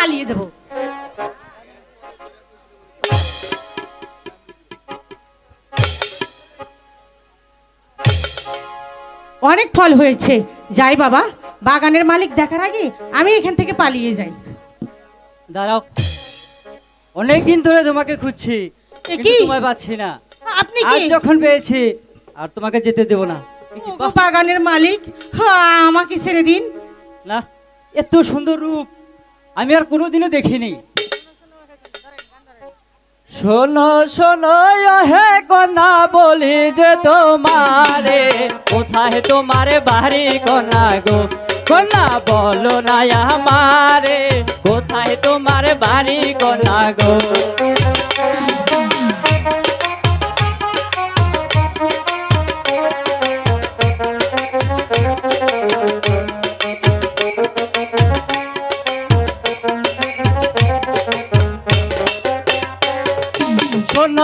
পালিয়ে যাব। অনেক ফল হয়েছে। যাই বাবা বাগানের মালিক দেখার আগে আমি এখান থেকে পালিয়ে যাই। দাঁড়াও। অনেক দিন ধরে তোমাকে খুঁজছি কিন্তু কি? তোমায় পাচ্ছি না। আপনি কি? যখন পেয়েছি আর তোমাকে যেতে দেবো না। বাগানের মালিক হ্যাঁ, আমাকে ছেড়ে দিন। না এত সুন্দর রূপ। আমি আর কোনোদিনও দেখিনি। শোনো শোনো হে কন্যা, বলি যে তোমারে, কোথায় তোমারে বাড়ি কন্যা গো? কন্যা, বলো না আমারে, কোথায় তোমার বাড়ি কন্যা গো?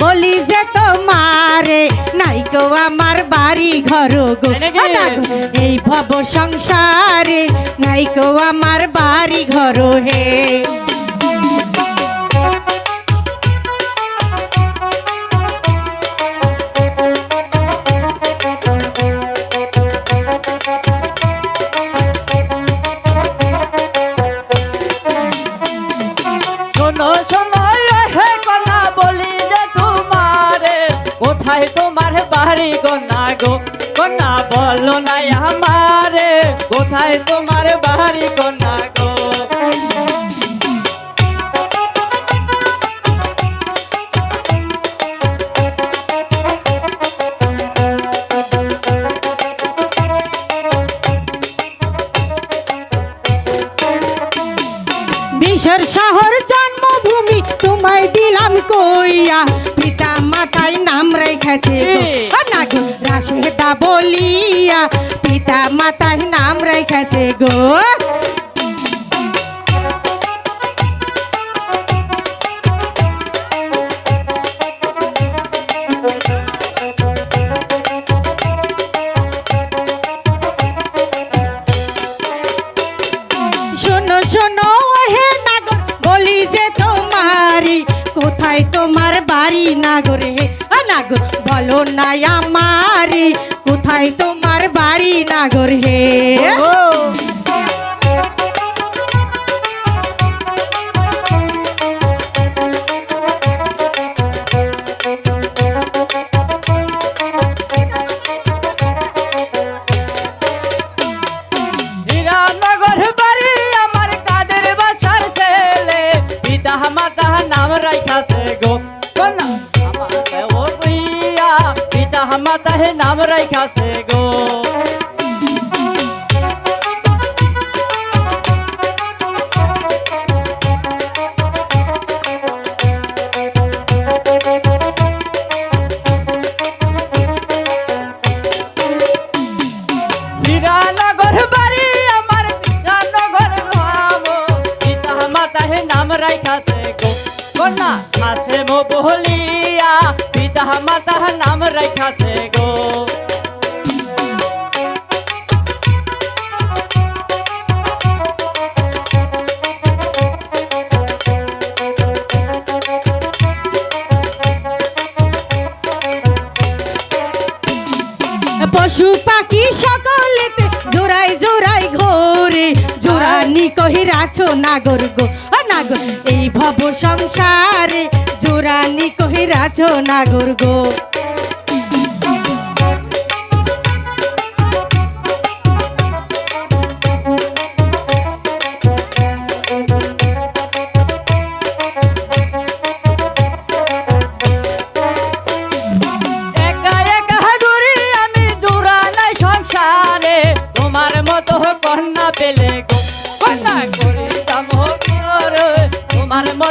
বলি যে তোমারে নাই গো আমার বাড়ি ঘর গো? ও নাগর, এই ভব সংসারে নাই গো আমার বাড়ি ঘর হে। কন্যা গো কন্যা বলো না আমারে কোথায় তোমার বাড়ি কন্যা গো? শহর জন্মভূমি তোমায় দিলাম কইয়া পিতা মাতায় নাম রেখেছে গো। কি? ও নাগর রাশেদা বলিয়া পিতা মাতায় নাম রেখেছে গো নাগরে হে নাগর বলো না আমারি কোথায় তোমার বাড়ি নাগর হে? মাতা নাম রাখাছে গো। নাম রাখাছে গো। কন্যা হাসে মো বহলিয়া। পিতা মাতা নাম রাখাছে গো। পশু পাখি সকলেতে জোড়াই জোড়াই ঘোরে। জোড়ানি কহিরাছো নাগর গো আ নাগর এই ভব সংসারে জোড়ানি রাজ নাগর গো।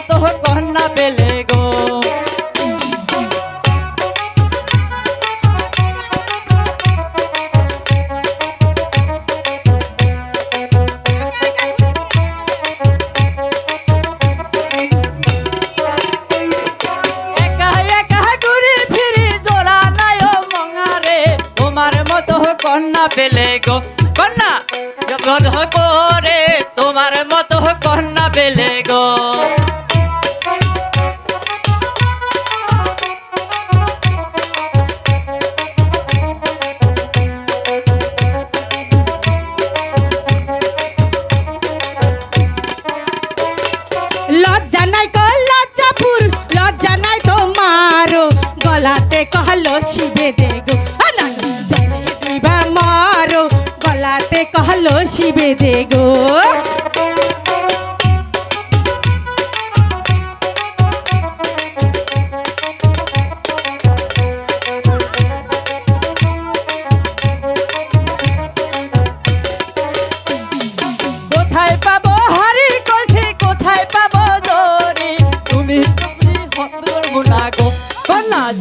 মতো কন্যা পেলে গো। একা কহলো শিবে দে গো আ না, জলে দিবা মারো গলাতে কহলো শিবে দে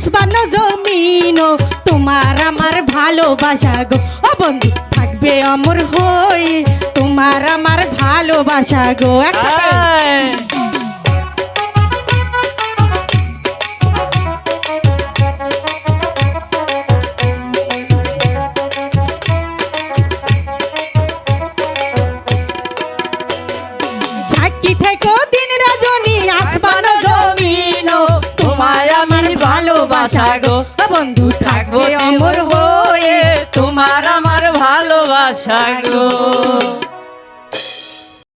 আসবান জমিন তোমার আমার ভালোবাসা গো। ও বন্ধু, থাকবে অমর হয়ে। তোমার আমার ভালোবাসা গো। একসাথে। থেকো ভালোবাসা গো বন্ধু থাকবে অমর হয়ে। তোমার আমার ভালোবাসা গো।